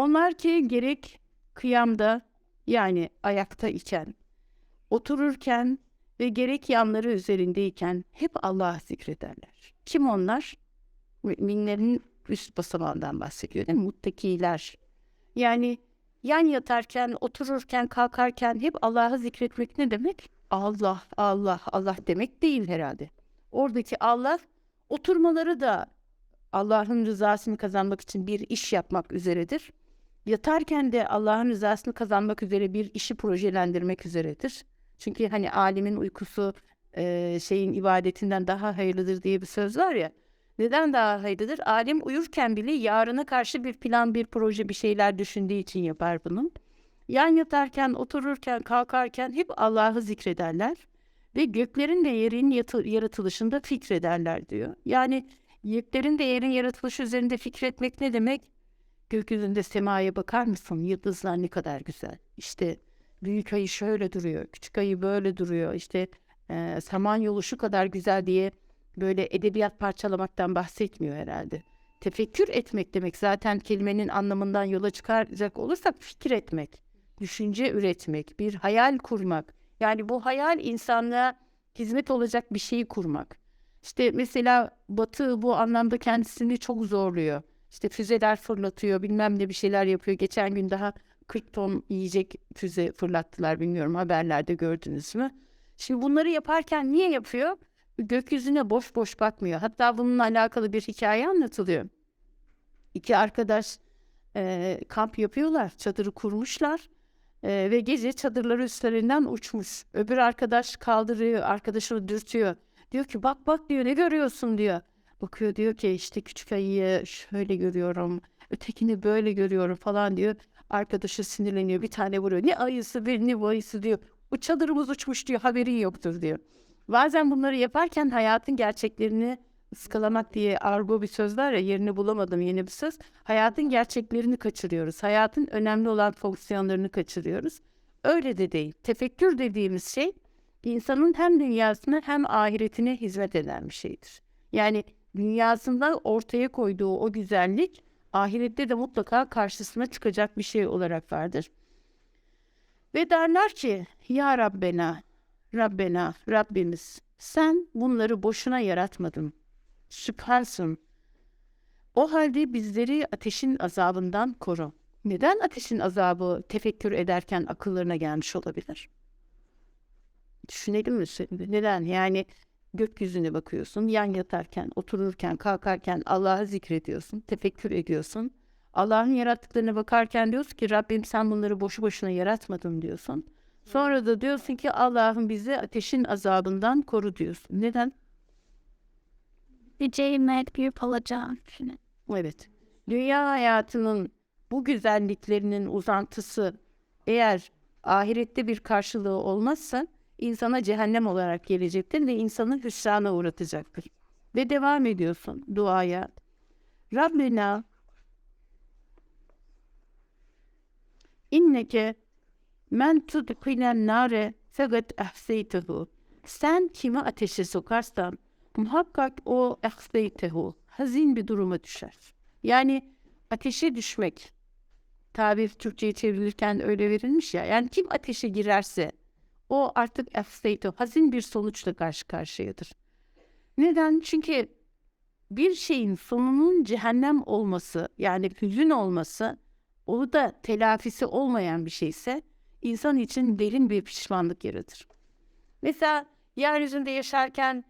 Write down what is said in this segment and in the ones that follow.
Onlar ki gerek kıyamda yani ayakta iken, otururken ve gerek yanları üzerindeyken hep Allah'ı zikrederler. Kim onlar? Müminlerin üst basamağından bahsediyor değil mi? Muttakiler. Yani yan yatarken, otururken, kalkarken hep Allah'ı zikretmek ne demek? Allah, Allah, Allah demek değil herhalde. Oradaki Allah oturmaları da Allah'ın rızasını kazanmak için bir iş yapmak üzeredir. Yatarken de Allah'ın rızasını kazanmak üzere bir işi projelendirmek üzeredir. Çünkü hani alimin uykusu e, şeyin ibadetinden daha hayırlıdır diye bir söz var ya. Neden daha hayırlıdır? Alim uyurken bile yarına karşı bir plan, bir proje, bir şeyler düşündüğü için yapar bunu. Yan yatarken, otururken, kalkarken hep Allah'ı zikrederler. Ve göklerin ve yerin yaratılışında fikrederler diyor. Yani göklerin de yerin yaratılışı üzerinde fikretmek ne demek? Gökyüzünde semaya bakar mısın? Yıldızlar ne kadar güzel. İşte büyük ayı şöyle duruyor, küçük ayı böyle duruyor. İşte e, samanyolu şu kadar güzel diye böyle edebiyat parçalamaktan bahsetmiyor herhalde. Tefekkür etmek demek zaten kelimenin anlamından yola çıkaracak olursak fikir etmek, düşünce üretmek, bir hayal kurmak. Yani bu hayal insanlığa hizmet olacak bir şeyi kurmak. İşte mesela Batı bu anlamda kendisini çok zorluyor. İşte füzeler fırlatıyor, bilmem ne bir şeyler yapıyor. Geçen gün daha 40 ton yiyecek füze fırlattılar bilmiyorum haberlerde gördünüz mü? Şimdi bunları yaparken niye yapıyor? Gökyüzüne boş boş bakmıyor. Hatta bununla alakalı bir hikaye anlatılıyor. İki arkadaş e, kamp yapıyorlar, çadırı kurmuşlar e, ve gece çadırları üstlerinden uçmuş. Öbür arkadaş kaldırıyor, arkadaşını dürtüyor. Diyor ki bak bak diyor ne görüyorsun diyor. Bakıyor diyor ki işte küçük ayıyı şöyle görüyorum, ötekini böyle görüyorum falan diyor. Arkadaşı sinirleniyor bir tane vuruyor. Ne ayısı bir ne ayısı diyor. Bu çadırımız uçmuş diyor haberin yoktur diyor. Bazen bunları yaparken hayatın gerçeklerini ıskalamak diye argo bir söz var ya yerini bulamadım yeni bir söz. Hayatın gerçeklerini kaçırıyoruz. Hayatın önemli olan fonksiyonlarını kaçırıyoruz. Öyle de değil. Tefekkür dediğimiz şey insanın hem dünyasına hem ahiretine hizmet eden bir şeydir. Yani dünyasında ortaya koyduğu o güzellik ahirette de mutlaka karşısına çıkacak bir şey olarak vardır. Ve derler ki ya Rabbena, Rabbena, Rabbimiz sen bunları boşuna yaratmadın. Sübhansın. O halde bizleri ateşin azabından koru. Neden ateşin azabı tefekkür ederken akıllarına gelmiş olabilir? Düşünelim mi? Neden? Yani gökyüzüne bakıyorsun, yan yatarken, otururken, kalkarken Allah'ı zikrediyorsun, tefekkür ediyorsun. Allah'ın yarattıklarına bakarken diyorsun ki Rabbim sen bunları boşu boşuna yaratmadın diyorsun. Sonra da diyorsun ki Allah'ım bizi ateşin azabından koru diyorsun. Neden? Gideceğime büyük olacağım. Evet. Dünya hayatının bu güzelliklerinin uzantısı eğer ahirette bir karşılığı olmazsa insana cehennem olarak gelecektir ve insanı hüsrana uğratacaktır. Ve devam ediyorsun duaya. Rabbena inneke men tudkilen nare fegat ahseytehu. Sen kimi ateşe sokarsan muhakkak o ahseytehu. Hazin bir duruma düşer. Yani ateşe düşmek tabir Türkçe'ye çevrilirken öyle verilmiş ya. Yani kim ateşe girerse o artık afseyto hazin bir sonuçla karşı karşıyadır. Neden? Çünkü bir şeyin sonunun cehennem olması yani hüzün olması o da telafisi olmayan bir şeyse insan için derin bir pişmanlık yaratır. Mesela yeryüzünde yaşarken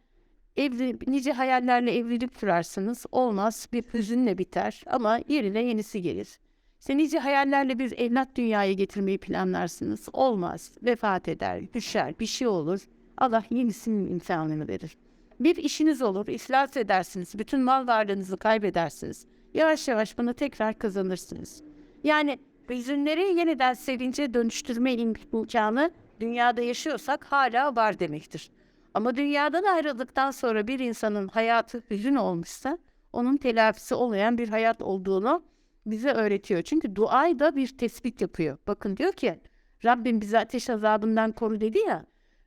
evli, nice hayallerle evlilik kurarsınız. Olmaz bir hüzünle biter ama yerine yenisi gelir. İşte nice hayallerle bir evlat dünyaya getirmeyi planlarsınız. Olmaz. Vefat eder, düşer, bir şey olur. Allah yenisinin imtihanını verir. Bir işiniz olur, iflas edersiniz. Bütün mal varlığınızı kaybedersiniz. Yavaş yavaş bunu tekrar kazanırsınız. Yani hüzünleri yeniden sevince dönüştürme imkanı dünyada yaşıyorsak hala var demektir. Ama dünyadan ayrıldıktan sonra bir insanın hayatı hüzün olmuşsa onun telafisi olmayan bir hayat olduğunu bize öğretiyor. Çünkü duay da bir tespit yapıyor. Bakın diyor ki Rabbim bizi ateş azabından koru dedi ya.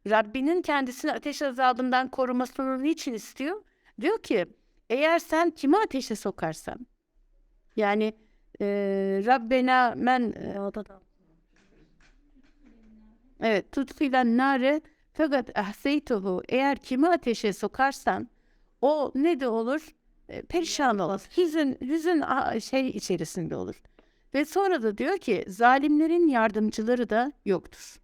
Rabbinin kendisini ateş azabından korumasını niçin istiyor? Diyor ki eğer sen kimi ateşe sokarsan yani e, Rabbena men e, Evet, tutfilen nare fakat ahseytuhu eğer kimi ateşe sokarsan o ne de olur? Perişan olur. Hüzün, hüzün şey içerisinde olur. Ve sonra da diyor ki zalimlerin yardımcıları da yoktur.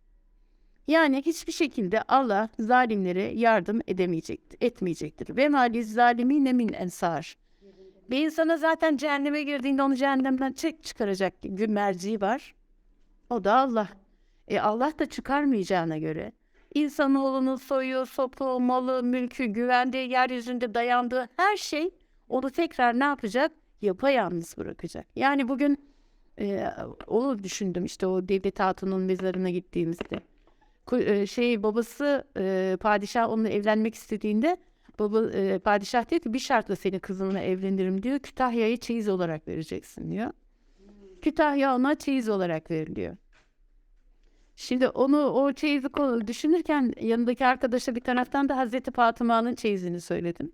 Yani hiçbir şekilde Allah zalimlere yardım edemeyecektir, etmeyecektir. Ve maliz zalimine min ensar. Bir insana zaten cehenneme girdiğinde onu cehennemden çek çıkaracak bir merciği var. O da Allah. E Allah da çıkarmayacağına göre insanoğlunun soyu, sopu, malı, mülkü, güvendiği yeryüzünde dayandığı her şey onu tekrar ne yapacak? Yapayalnız bırakacak. Yani bugün e, onu düşündüm işte o Devlet Hatun'un mezarına gittiğimizde. E, Şey babası e, padişah onunla evlenmek istediğinde baba e, padişah diyor ki bir şartla seni kızınla evlenirim diyor. Kütahya'yı çeyiz olarak vereceksin diyor. Kütahya ona çeyiz olarak veriliyor. Şimdi onu o çeyizi düşünürken yanındaki arkadaşa bir taraftan da Hazreti Fatıma'nın çeyizini söyledim.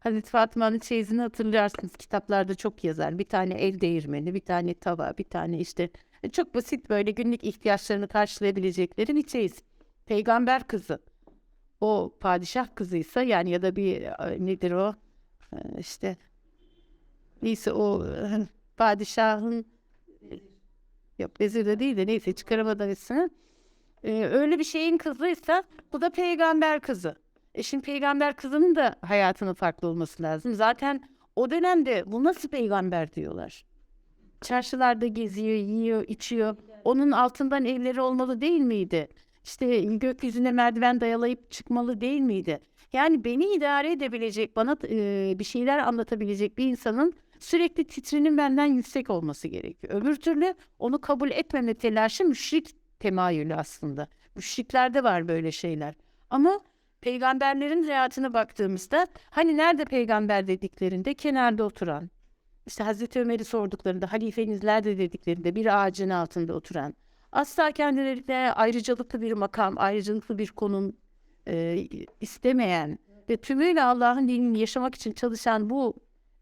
Hazreti Fatıma'nın çeyizini hatırlarsınız. Kitaplarda çok yazar. Bir tane el değirmeni, bir tane tava, bir tane işte e, çok basit böyle günlük ihtiyaçlarını karşılayabilecekleri bir çeyiz. Peygamber kızı. O padişah kızıysa yani ya da bir e, nedir o E, işte neyse o padişahın Yok vezir de değil de neyse. Ee, öyle bir şeyin kızıysa bu da peygamber kızı. E şimdi peygamber kızının da hayatının farklı olması lazım. Zaten o dönemde bu nasıl peygamber diyorlar. Çarşılarda geziyor, yiyor, içiyor. Onun altından evleri olmalı değil miydi? İşte gökyüzüne merdiven dayalayıp çıkmalı değil miydi? Yani beni idare edebilecek, bana e, bir şeyler anlatabilecek bir insanın sürekli titrinin benden yüksek olması gerekiyor. Öbür türlü onu kabul etmeme telaşı müşrik temayülü aslında. Müşriklerde var böyle şeyler. Ama peygamberlerin hayatına baktığımızda hani nerede peygamber dediklerinde kenarda oturan, işte Hazreti Ömer'i sorduklarında halifeniz nerede dediklerinde bir ağacın altında oturan, asla kendilerine ayrıcalıklı bir makam, ayrıcalıklı bir konum e, istemeyen ve tümüyle Allah'ın dinini yaşamak için çalışan bu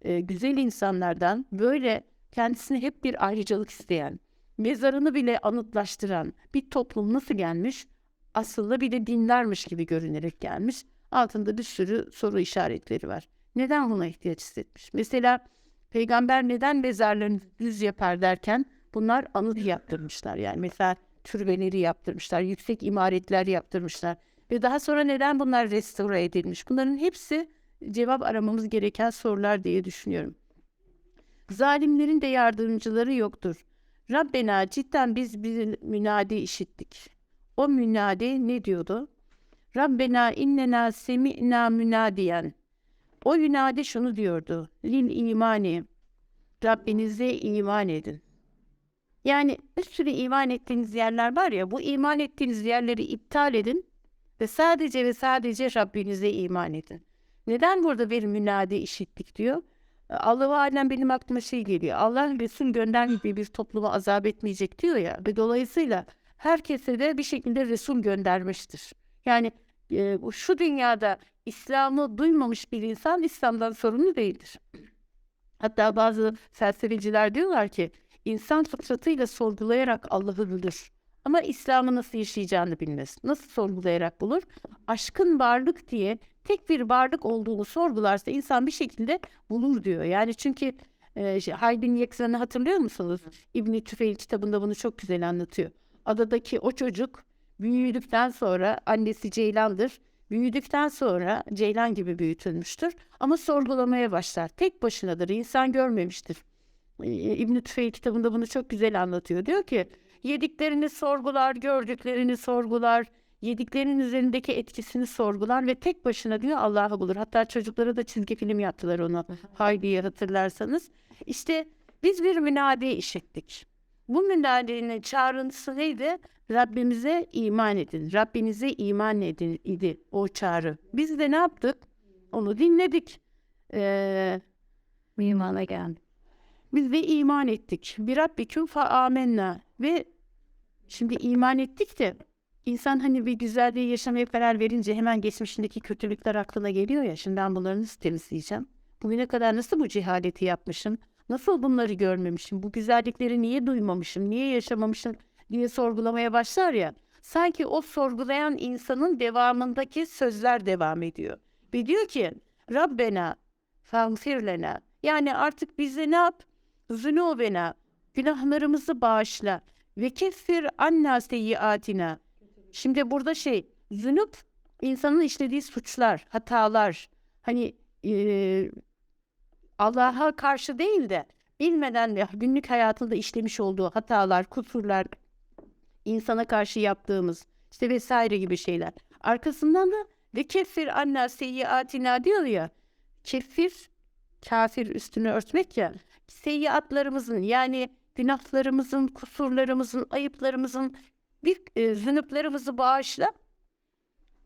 e, güzel insanlardan böyle kendisine hep bir ayrıcalık isteyen, mezarını bile anıtlaştıran bir toplum nasıl gelmiş? Aslında bir de dinlermiş gibi görünerek gelmiş. Altında bir sürü soru işaretleri var. Neden buna ihtiyaç hissetmiş? Mesela peygamber neden mezarlarını düz yapar derken bunlar anıt yaptırmışlar. Yani mesela türbeleri yaptırmışlar, yüksek imaretler yaptırmışlar. Ve daha sonra neden bunlar restore edilmiş? Bunların hepsi cevap aramamız gereken sorular diye düşünüyorum. Zalimlerin de yardımcıları yoktur. Rabbena cidden biz bir münadi işittik. O münadi ne diyordu? Rabbena innena semi'na münadiyen. O münadi şunu diyordu. Lil imani. Rabbinize iman edin. Yani bir sürü iman ettiğiniz yerler var ya bu iman ettiğiniz yerleri iptal edin ve sadece ve sadece Rabbinize iman edin. Neden burada bir münadi işittik diyor? Allah-u Alem benim aklıma şey geliyor. Allah Resul göndermediği bir topluma azap etmeyecek diyor ya. Ve dolayısıyla herkese de bir şekilde Resul göndermiştir. Yani e, şu dünyada İslam'ı duymamış bir insan İslam'dan sorumlu değildir. Hatta bazı felsefeciler diyorlar ki insan fıtratıyla sorgulayarak Allah'ı bulur. Ama İslam'ı nasıl yaşayacağını bilmez. Nasıl sorgulayarak bulur? Aşkın varlık diye tek bir varlık olduğunu sorgularsa insan bir şekilde bulur diyor. Yani çünkü e, Haydn Yeksan'ı hatırlıyor musunuz? İbn Tüfeil kitabında bunu çok güzel anlatıyor. Adadaki o çocuk büyüdükten sonra annesi Ceylan'dır. Büyüdükten sonra Ceylan gibi büyütülmüştür. Ama sorgulamaya başlar. Tek başınadır. insan görmemiştir. E, İbn Tüfeil kitabında bunu çok güzel anlatıyor. Diyor ki yediklerini sorgular, gördüklerini sorgular, yediklerinin üzerindeki etkisini sorgular ve tek başına diyor Allah'ı bulur. Hatta çocuklara da çizgi film yaptılar onu. Haydi'yi hatırlarsanız. İşte biz bir münadi işittik. Bu münadinin çağrısı neydi? Rabbimize iman edin. Rabbinize iman edin idi o çağrı. Biz de ne yaptık? Onu dinledik. Ee, İmana geldim. biz de iman ettik. Bir Rabbiküm fa amenna. Ve şimdi iman ettik de insan hani bir güzelliği yaşamaya karar verince hemen geçmişindeki kötülükler aklına geliyor ya. Şimdi ben bunları nasıl temizleyeceğim? Bugüne kadar nasıl bu cehaleti yapmışım? Nasıl bunları görmemişim? Bu güzellikleri niye duymamışım? Niye yaşamamışım diye sorgulamaya başlar ya. Sanki o sorgulayan insanın devamındaki sözler devam ediyor. Ve diyor ki Rabbena fagfir lena. Yani artık bize ne yap? Zunubena. Günahlarımızı bağışla. Ve keffir anna seyyiatina. Şimdi burada şey, zunup insanın işlediği suçlar, hatalar. Hani Allah'a karşı değil de bilmeden de günlük hayatında işlemiş olduğu hatalar, kusurlar, insana karşı yaptığımız işte vesaire gibi şeyler. Arkasından da ve keffir anna seyyiatina diyor ya. Keffir kafir üstünü örtmek ya. Seyyiatlarımızın yani günahlarımızın, kusurlarımızın, ayıplarımızın bir e, zınıplarımızı bağışla.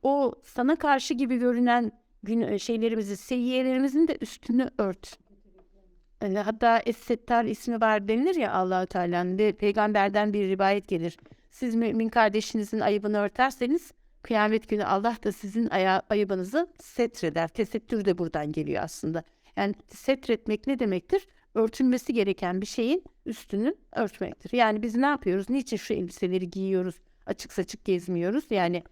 O sana karşı gibi görünen gün e, şeylerimizi, seyyiyelerimizin de üstünü ört. Yani hatta Es-Settar ismi var denilir ya Allahu Teala'nın ve peygamberden bir rivayet gelir. Siz mümin kardeşinizin ayıbını örterseniz kıyamet günü Allah da sizin aya- ayıbınızı setreder. Tesettür de buradan geliyor aslında. Yani setretmek ne demektir? Örtülmesi gereken bir şeyin üstünü örtmektir. Yani biz ne yapıyoruz? Niçin şu elbiseleri giyiyoruz? Açık saçık gezmiyoruz. Yani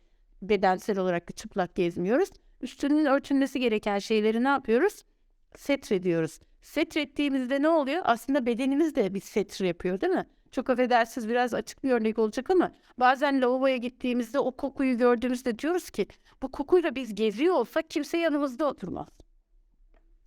bedensel olarak da çıplak gezmiyoruz. Üstünün örtülmesi gereken şeyleri ne yapıyoruz? Setrediyoruz. Setrettiğimizde ne oluyor? Aslında bedenimiz de bir setr yapıyor değil mi? Çok affedersiniz biraz açık bir örnek olacak ama bazen lavaboya gittiğimizde o kokuyu gördüğümüzde diyoruz ki bu kokuyla biz geziyor olsak kimse yanımızda oturmaz.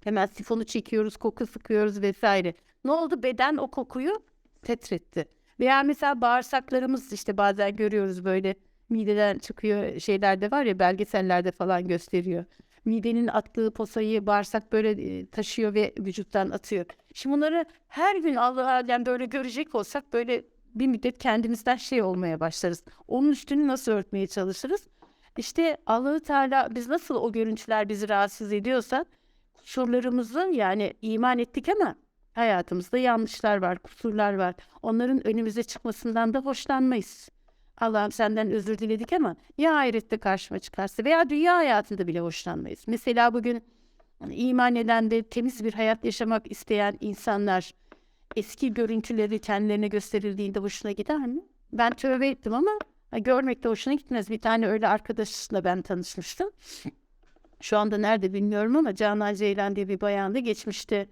Hemen sifonu çekiyoruz, koku sıkıyoruz vesaire. Ne oldu? Beden o kokuyu setretti. Veya mesela bağırsaklarımız işte bazen görüyoruz böyle mideden çıkıyor şeyler de var ya belgesellerde falan gösteriyor. Midenin attığı posayı bağırsak böyle e, taşıyor ve vücuttan atıyor. Şimdi bunları her gün Allah alem böyle görecek olsak böyle bir müddet kendimizden şey olmaya başlarız. Onun üstünü nasıl örtmeye çalışırız? İşte Allahu Teala biz nasıl o görüntüler bizi rahatsız ediyorsa kusurlarımızın yani iman ettik ama hayatımızda yanlışlar var, kusurlar var. Onların önümüze çıkmasından da hoşlanmayız. Allah'ım senden özür diledik ama ya ahirette karşıma çıkarsa veya dünya hayatında bile hoşlanmayız. Mesela bugün hani iman eden ve temiz bir hayat yaşamak isteyen insanlar eski görüntüleri kendilerine gösterildiğinde hoşuna gider mi? Ben tövbe ettim ama ha, görmek de hoşuna gitmez. Bir tane öyle arkadaşla ben tanışmıştım. Şu anda nerede bilmiyorum ama Canan Ceylan diye bir bayandı. Geçmişte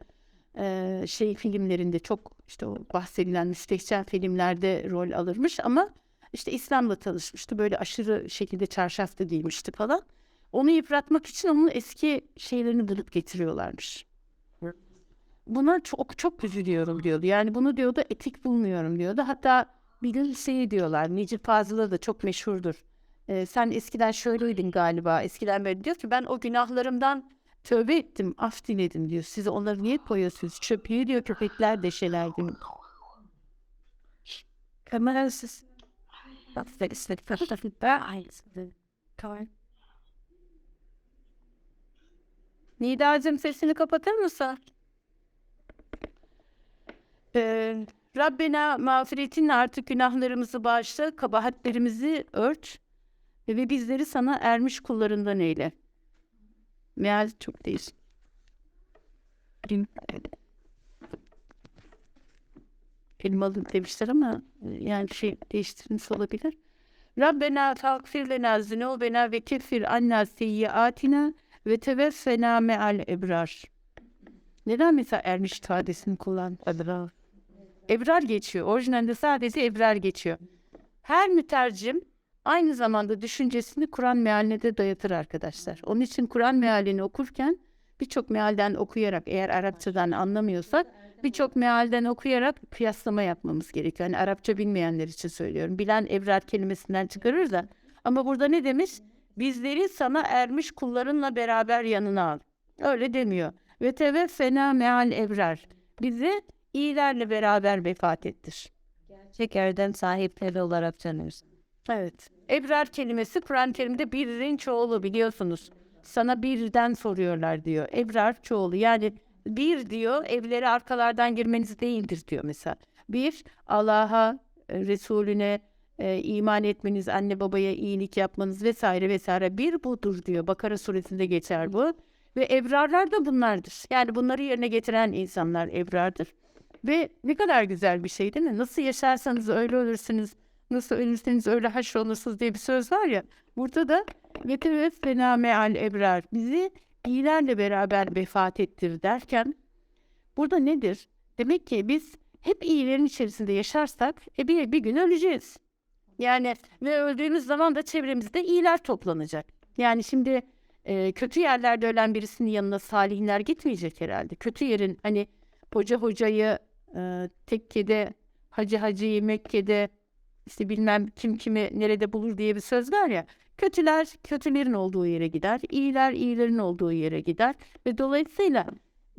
eee, şey filmlerinde çok işte o bahsedilen müstehcen filmlerde rol alırmış ama işte İslam'la tanışmıştı. Böyle aşırı şekilde çarşaf da giymişti falan. Onu yıpratmak için onun eski şeylerini bulup getiriyorlarmış. Buna çok çok üzülüyorum diyordu. Yani bunu diyordu etik bulmuyorum diyordu. Hatta bir gün şey diyorlar. Necip Fazıl'a da çok meşhurdur. Ee, sen eskiden şöyleydin galiba. Eskiden böyle diyor ki ben o günahlarımdan tövbe ettim, af diledim diyor. Siz onları niye koyuyorsunuz? Çöplüğü diyor köpekler deşelerdi. Kamerasız. Nidacığım sesini kapatır mısın? Ee, Rabbena mağfiretinle artık günahlarımızı bağışla, kabahatlerimizi ört ve bizleri sana ermiş kullarından eyle. Meal çok değişik. Elmalı demişler ama e, yani şey değiştirilmiş olabilir. Rabbena tagfir lena zunubena ve keffir anna seyyiatina ve teveffena me'al ebrar. Neden mesela ermiş ifadesini kullan? Ebrar. Ebrar geçiyor. Orijinalde sadece ebrar geçiyor. Her mütercim aynı zamanda düşüncesini Kur'an mealine de dayatır arkadaşlar. Onun için Kur'an mealini okurken birçok mealden okuyarak eğer Arapçadan anlamıyorsak birçok mealden okuyarak kıyaslama yapmamız gerekiyor. Yani Arapça bilmeyenler için söylüyorum. Bilen ebrar kelimesinden çıkarır da. Ama burada ne demiş? Bizleri sana ermiş kullarınla beraber yanına al. Öyle demiyor. Ve teveffena meal ebrar. Bizi iyilerle beraber vefat ettir. Gerçek erdem sahipleri olarak tanıyoruz. Evet. Ebrar kelimesi Kur'an-ı Kerim'de birinin çoğulu biliyorsunuz. Sana birden soruyorlar diyor. Ebrar çoğulu yani bir diyor evlere arkalardan girmeniz değildir diyor mesela. Bir Allah'a, e, Resulüne e, iman etmeniz, anne babaya iyilik yapmanız vesaire vesaire bir budur diyor. Bakara suresinde geçer bu. Ve ebrarlar da bunlardır. Yani bunları yerine getiren insanlar ebrardır. Ve ne kadar güzel bir şey değil mi? Nasıl yaşarsanız öyle ölürsünüz. Nasıl ölürseniz öyle haşrolursunuz diye bir söz var ya. Burada da ve teveffena meal ebrar. Bizi iyilerle beraber vefat ettir derken burada nedir? Demek ki biz hep iyilerin içerisinde yaşarsak e bir, bir gün öleceğiz. Yani ve öldüğümüz zaman da çevremizde iyiler toplanacak. Yani şimdi e, kötü yerlerde ölen birisinin yanına salihler gitmeyecek herhalde. Kötü yerin hani hoca hocayı e, tekkede, hacı hacıyı Mekke'de işte bilmem kim kimi nerede bulur diye bir söz var ya. Kötüler kötülerin olduğu yere gider, iyiler iyilerin olduğu yere gider ve dolayısıyla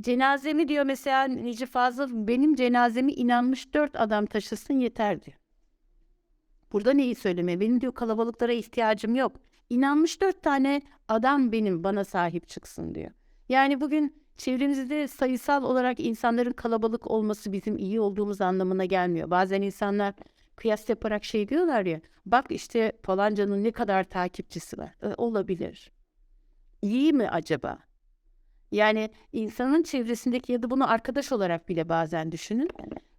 cenazemi diyor mesela Nici Fazıl benim cenazemi inanmış dört adam taşısın yeter diyor. Burada neyi söyleme? Benim diyor kalabalıklara ihtiyacım yok. İnanmış dört tane adam benim bana sahip çıksın diyor. Yani bugün çevremizde sayısal olarak insanların kalabalık olması bizim iyi olduğumuz anlamına gelmiyor. Bazen insanlar kıyas yaparak şey diyorlar ya. Bak işte falancanın ne kadar takipçisi var. E, olabilir. İyi mi acaba? Yani insanın çevresindeki ya da bunu arkadaş olarak bile bazen düşünün.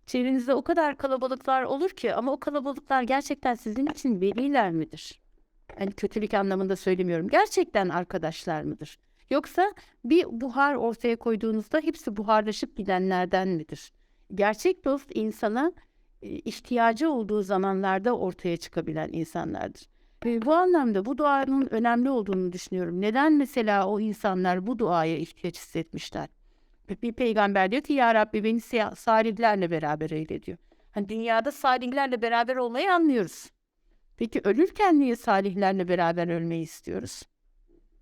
Çevrenizde o kadar kalabalıklar olur ki ama o kalabalıklar gerçekten sizin için veliler midir? Hani kötülük anlamında söylemiyorum. Gerçekten arkadaşlar mıdır? Yoksa bir buhar ortaya koyduğunuzda hepsi buharlaşıp gidenlerden midir? Gerçek dost insana ihtiyacı olduğu zamanlarda ortaya çıkabilen insanlardır. Ve bu anlamda bu duanın önemli olduğunu düşünüyorum. Neden mesela o insanlar bu duaya ihtiyaç hissetmişler? Bir peygamber diyor ki ya Rabbi beni salihlerle beraber eyle diyor. Hani dünyada salihlerle beraber olmayı anlıyoruz. Peki ölürken niye salihlerle beraber ölmeyi istiyoruz?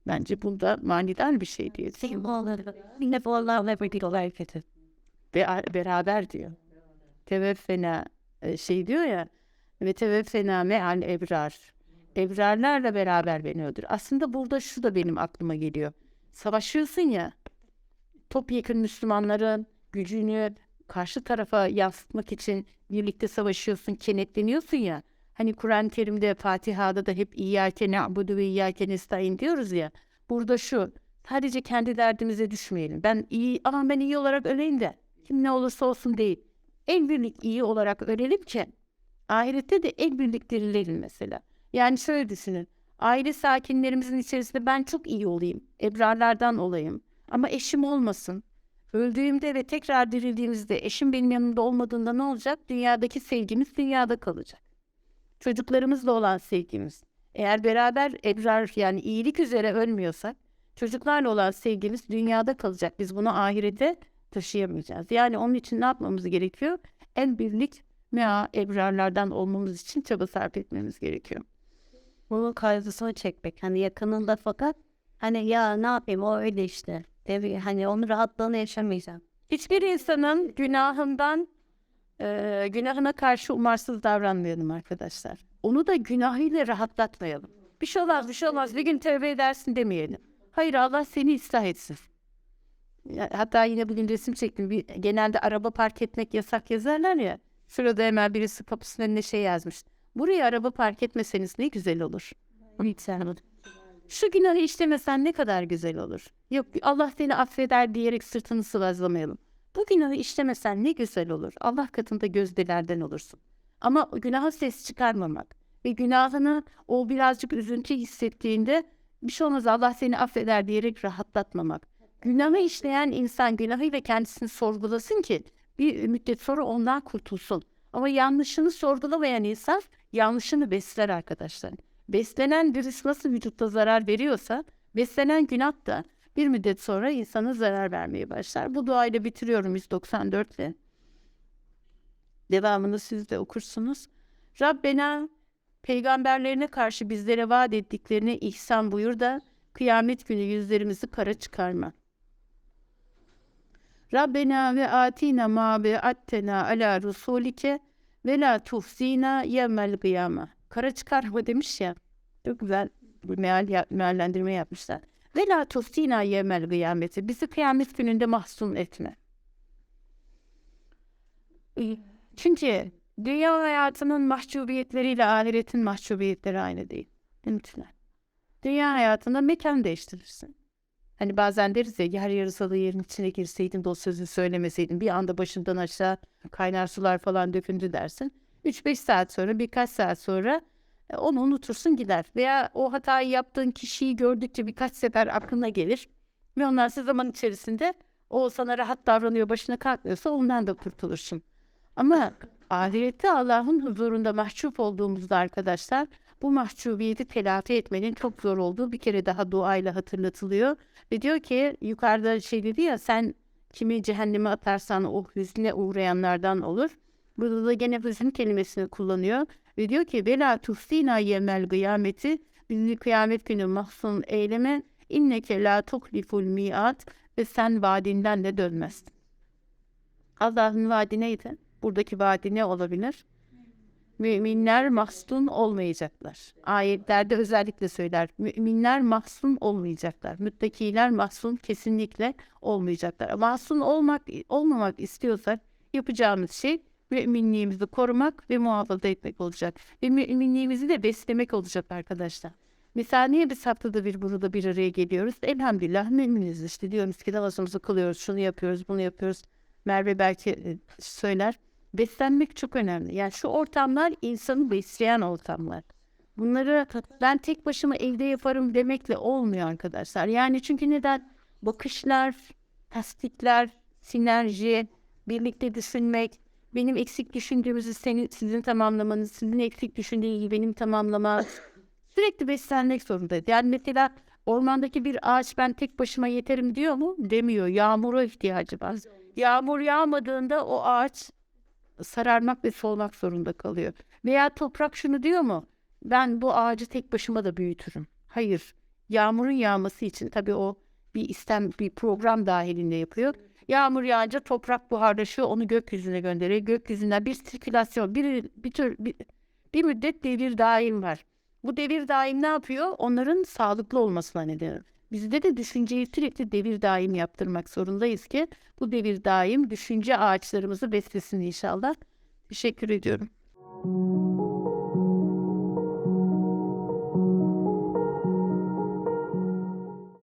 Bence bunda manidar bir şey diye. Be- beraber diyor. Teveffena şey diyor ya ve teveffena me'al ebrar. Ebrarlarla beraber beni öldür. Aslında burada şu da benim aklıma geliyor. Savaşıyorsun ya topyekun Müslümanların gücünü karşı tarafa yansıtmak için birlikte savaşıyorsun, kenetleniyorsun ya. Hani Kur'an-ı Kerim'de Fatiha'da da hep İyyâke na'budu ve İyyâke nestaîn diyoruz ya. Burada şu, sadece kendi derdimize düşmeyelim. Ben iyi, aman ben iyi olarak öleyim de kim ne olursa olsun değil. El birlik iyi olarak ölelim ki ahirette de el birlik dirilelim mesela. Yani şöyle düşünün. Aile sakinlerimizin içerisinde ben çok iyi olayım. Ebrarlardan olayım. Ama eşim olmasın. Öldüğümde ve tekrar dirildiğimizde eşim benim yanımda olmadığında ne olacak? Dünyadaki sevgimiz dünyada kalacak. Çocuklarımızla olan sevgimiz. Eğer beraber ebrar yani iyilik üzere ölmüyorsak çocuklarla olan sevgimiz dünyada kalacak. Biz bunu ahirete taşıyamayacağız. Yani onun için ne yapmamız gerekiyor? El birlik mea ebrarlardan olmamız için çaba sarf etmemiz gerekiyor. Bunun kaygısını çekmek. Hani yakınında fakat hani ya ne yapayım o öyle işte. Tabii hani onun rahatlığını yaşamayacağım. Hiçbir insanın günahından eee, günahına karşı umarsız davranmayalım arkadaşlar. Onu da günahıyla rahatlatmayalım. Bir şey olmaz, bir şey olmaz. Bir gün tövbe edersin demeyelim. Hayır Allah seni ıslah etsin. Hatta yine bugün resim çektim. Bir, genelde araba park etmek yasak yazarlar ya. Şurada hemen birisi kapısının önüne şey yazmış. Buraya araba park etmeseniz ne güzel olur. Şu günahı işlemesen ne kadar güzel olur. Yok Allah seni affeder diyerek sırtını sıvazlamayalım. Bu günahı işlemesen ne güzel olur. Allah katında gözdelerden olursun. Ama günaha ses çıkarmamak ve günahını o birazcık üzüntü hissettiğinde bir şey olmaz Allah seni affeder diyerek rahatlatmamak. Günahı işleyen insan günahıyla kendisini sorgulasın ki bir müddet sonra ondan kurtulsun. Ama yanlışını sorgulamayan insan yanlışını besler arkadaşlar. Beslenen virüs nasıl vücutta zarar veriyorsa beslenen günah da bir müddet sonra insana zarar vermeye başlar. Bu duayla bitiriyorum 194 ile. Devamını siz de okursunuz. Rabbena peygamberlerine karşı bizlere vaat ettiklerini ihsan buyur da kıyamet günü yüzlerimizi kara çıkarma. Rabbena ve atina ma be attena ala rusulike ve la tuhzina yevmel kıyama. Kara çıkarma demiş ya. Çok güzel bir meal, meallendirme yapmışlar. Ve la tuhzina yevmel kıyameti. Bizi kıyamet gününde mahzun etme. Ee, Çünkü dünya hayatının mahcubiyetleriyle ahiretin mahcubiyetleri aynı değil. Lütfen. Dünya hayatında mekan değiştirirsin. Hani bazen deriz ya yer yarısalı yerin içine girseydin de o sözü söylemeseydin bir anda başından aşağı kaynar sular falan döküldü dersin. 3-5 saat sonra birkaç saat sonra e, onu unutursun gider. Veya o hatayı yaptığın kişiyi gördükçe birkaç sefer aklına gelir. Ve sonra zaman içerisinde o sana rahat davranıyor başına kalkmıyorsa ondan da kurtulursun. Ama ahirette Allah'ın huzurunda mahcup olduğumuzda arkadaşlar bu mahcubiyeti telafi etmenin çok zor olduğu bir kere daha duayla hatırlatılıyor. Ve diyor ki yukarıda şey dedi ya sen kimi cehenneme atarsan o hüzne uğrayanlardan olur. Burada da gene hüzün kelimesini kullanıyor. Ve diyor ki Bela tuhsina yemel kıyameti bizi kıyamet günü mahzun eyleme inneke la tuhliful miat ve sen vaadinden de dönmezsin. Allah'ın vaadi neydi? Buradaki vaadi ne olabilir? Müminler mahzun olmayacaklar. Ayetlerde özellikle söyler. Müminler mahzun olmayacaklar. Müttakiler mahzun kesinlikle olmayacaklar. Mahzun olmak olmamak istiyorsak yapacağımız şey müminliğimizi korumak ve muhafaza etmek olacak. Ve müminliğimizi de beslemek olacak arkadaşlar. Mesela niye biz haftada bir burada bir araya geliyoruz? Elhamdülillah müminiz işte diyoruz ki namazımızı kılıyoruz, şunu yapıyoruz, bunu yapıyoruz. Merve belki e, söyler. Beslenmek çok önemli. Yani şu ortamlar insanı besleyen ortamlar. Bunları ben tek başıma evde yaparım demekle olmuyor arkadaşlar. Yani çünkü neden? Bakışlar, tasdikler, sinerji, birlikte düşünmek, benim eksik düşündüğümüzü senin, sizin tamamlamanız, sizin eksik düşündüğünüzü benim tamamlama. Sürekli beslenmek zorundayız. Yani mesela ormandaki bir ağaç ben tek başıma yeterim diyor mu? Demiyor. Yağmura ihtiyacı var. Yağmur yağmadığında o ağaç sararmak ve solmak zorunda kalıyor. Veya toprak şunu diyor mu? Ben bu ağacı tek başıma da büyütürüm. Hayır. Yağmurun yağması için tabii o bir istem bir program dahilinde yapıyor. Yağmur yağınca toprak buharlaşıyor, onu gökyüzüne gönderiyor. Gökyüzünden bir sirkülasyon, bir bir tür bir, bir müddet devir daim var. Bu devir daim ne yapıyor? Onların sağlıklı olmasına neden. Bizde de düşünceyi sürekli devir daim yaptırmak zorundayız ki bu devir daim düşünce ağaçlarımızı beslesin inşallah. Teşekkür ediyorum.